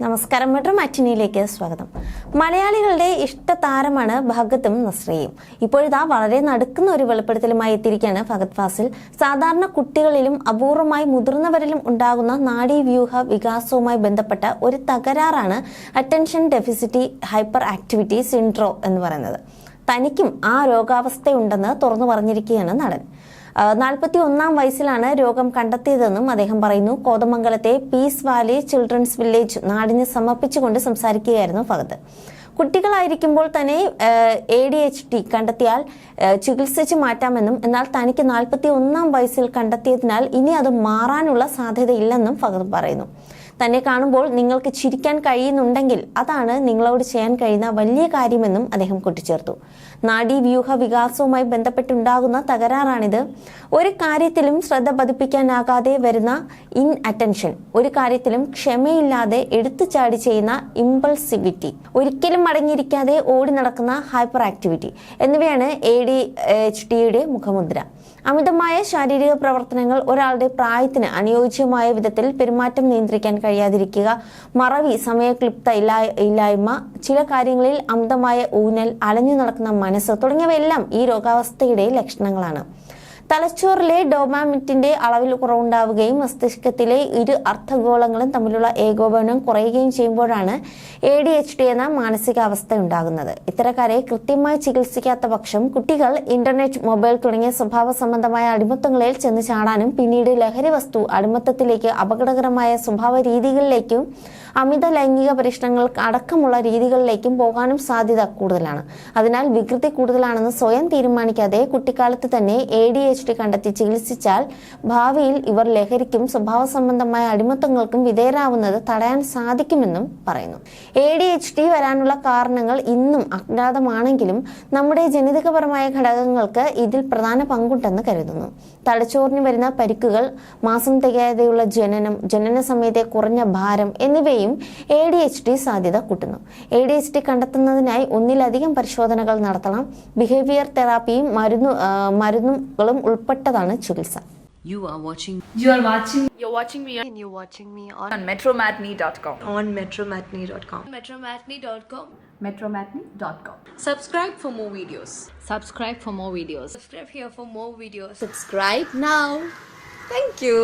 നമസ്കാരം. മെട്രോ മാറ്റിനിയിലേക്ക് സ്വാഗതം. മലയാളികളുടെ ഇഷ്ട താരമാണ് ഭഗത്തും നസ്രയും. ഇപ്പോഴിതാ വളരെ നടുക്കുന്ന ഒരു വെളിപ്പെടുത്തലുമായി എത്തിയിരിക്കുകയാണ് ഭഗത് ഫാസിൽ. സാധാരണ കുട്ടികളിലും അപൂർവമായി മുതിർന്നവരിലും ഉണ്ടാകുന്ന നാഡീവ്യൂഹ വികാസവുമായി ബന്ധപ്പെട്ട ഒരു തകരാറാണ് attention deficit hyperactivity syndrome എന്ന് പറയുന്നത്. തനിക്കും ആ രോഗാവസ്ഥയുണ്ടെന്ന് തുറന്നു പറഞ്ഞിരിക്കുകയാണ് നടൻ. നാൽപ്പത്തി ഒന്നാം വയസ്സിലാണ് രോഗം കണ്ടെത്തിയതെന്നും അദ്ദേഹം പറയുന്നു. കോതമംഗലത്തെ പീസ് വാലി ചിൽഡ്രൻസ് വില്ലേജ് നാടിന് സമർപ്പിച്ചുകൊണ്ട് സംസാരിക്കുകയായിരുന്നു ഫഹദ്. കുട്ടികളായിരിക്കുമ്പോൾ തന്നെ എ ഡി എച്ച് ടി കണ്ടെത്തിയാൽ ചികിത്സിച്ച് മാറ്റാമെന്നും എന്നാൽ തനിക്ക് നാൽപ്പത്തി ഒന്നാം വയസ്സിൽ കണ്ടെത്തിയതിനാൽ ഇനി അത് മാറാനുള്ള സാധ്യതയില്ലെന്നും ഫഹദ് പറയുന്നു. തന്നെ കാണുമ്പോൾ നിങ്ങൾക്ക് ചിരിക്കാൻ കഴിയുന്നുണ്ടെങ്കിൽ അതാണ് നിങ്ങളോട് ചെയ്യാൻ കഴിയുന്ന വലിയ കാര്യമെന്നും അദ്ദേഹം കൂട്ടിച്ചേർത്തു. നാഡീവ്യൂഹ വികാസവുമായി ബന്ധപ്പെട്ടുണ്ടാകുന്ന തകരാറാണിത്. ഒരു കാര്യത്തിലും ശ്രദ്ധ പതിപ്പിക്കാനാകാതെ വരുന്ന ഇൻ അറ്റൻഷൻ ഒരു കാര്യത്തിലും ക്ഷമയില്ലാതെ എടുത്തുചാടി ചെയ്യുന്ന ഇമ്പൾസിവിറ്റി ഒരിക്കലും മടങ്ങിയിരിക്കാതെ ഓടി നടക്കുന്ന ഹൈപ്പർ ആക്ടിവിറ്റി എന്നിവയാണ് എ ഡി എച്ച് ഡിയുടെ മുഖമുദ്ര. അമിതമായ ശാരീരിക പ്രവർത്തനങ്ങൾ ഒരാളുടെ പ്രായത്തിന് അനുയോജ്യമായ വിധത്തിൽ പെരുമാറ്റം നിയന്ത്രിക്കാൻ കഴിയാതിരിക്കുക. മറവി സമയക്ലിപ്ത ഇല്ലാ ഇല്ലായ്മ ചില കാര്യങ്ങളിൽ അമിതമായ ഊന്നൽ അലഞ്ഞു നടക്കുന്ന മനസ്സ് തുടങ്ങിയവയെല്ലാം ഈ രോഗാവസ്ഥയുടെ ലക്ഷണങ്ങളാണ്. തലച്ചോറിലെ ഡോമാമിറ്റിന്റെ അളവിൽ കുറവുണ്ടാവുകയും മസ്തിഷ്കത്തിലെ ഇരു അർത്ഥഗോളങ്ങളും തമ്മിലുള്ള ഏകോപനം കുറയുകയും ചെയ്യുമ്പോഴാണ് എ ഡി എച്ച് ഡി എന്ന മാനസികാവസ്ഥ ഉണ്ടാകുന്നത് ഇത്തരക്കാരെ കൃത്യമായി ചികിത്സിക്കാത്ത പക്ഷം കുട്ടികൾ ഇന്റർനെറ്റ് മൊബൈൽ തുടങ്ങിയ സ്വഭാവ സംബന്ധമായ അടിമത്തങ്ങളിൽ ചെന്ന് ചാടാനും പിന്നീട് ലഹരി വസ്തു അടിമത്തത്തിലേക്ക് അപകടകരമായ സ്വഭാവ രീതികളിലേക്കും അമിത ലൈംഗിക പരീക്ഷണങ്ങൾ അടക്കമുള്ള രീതികളിലേക്കും പോകാനും സാധ്യത കൂടുതലാണ്. അതിനാൽ വികൃതി കൂടുതലാണെന്ന് സ്വയം തീരുമാനിക്കാതെ കുട്ടിക്കാലത്ത് തന്നെ എ ഡി എച്ച് ഡി കണ്ടെത്തി ചികിത്സിച്ചാൽ ഭാവിയിൽ ഇവർ ലഹരിക്കും സ്വഭാവ സംബന്ധമായ അടിമത്തങ്ങൾക്കും വിധേയരാവുന്നത് തടയാൻ സാധിക്കുമെന്നും പറയുന്നു. എ ഡി എച്ച് ഡി വരാനുള്ള കാരണങ്ങൾ ഇന്നും അജ്ഞാതമാണെങ്കിലും നമ്മുടെ ജനിതകപരമായ ഘടകങ്ങൾക്ക് ഇതിൽ പ്രധാന പങ്കുണ്ടെന്ന് കരുതുന്നു. തലച്ചോറിന് വരുന്ന പരിക്കുകൾ മാസം തികയാതെയുള്ള ജനനം ജനന സമയത്തെ കുറഞ്ഞ ഭാരം എന്നിവയും എ ഡി എച്ച് ഡി സാധ്യത കൂട്ടുന്നു എ ഡി എച്ച് ഡി കണ്ടെത്തുന്നതിനായി ഒന്നിലധികം പരിശോധനകൾ നടത്തണം ബിഹേവിയർ തെറാപ്പിയും മരുന്നു മരുന്നുകളും ഉൾപ്പെട്ടതാണ് ചികിത്സ You are watching You are watching You're watching me and you're watching me on, on metromatney.com. on metromatney.com. metromatney.com. metromatney.com. Subscribe for more videos. Subscribe for more videos. Subscribe here for more videos. Subscribe now. Thank you.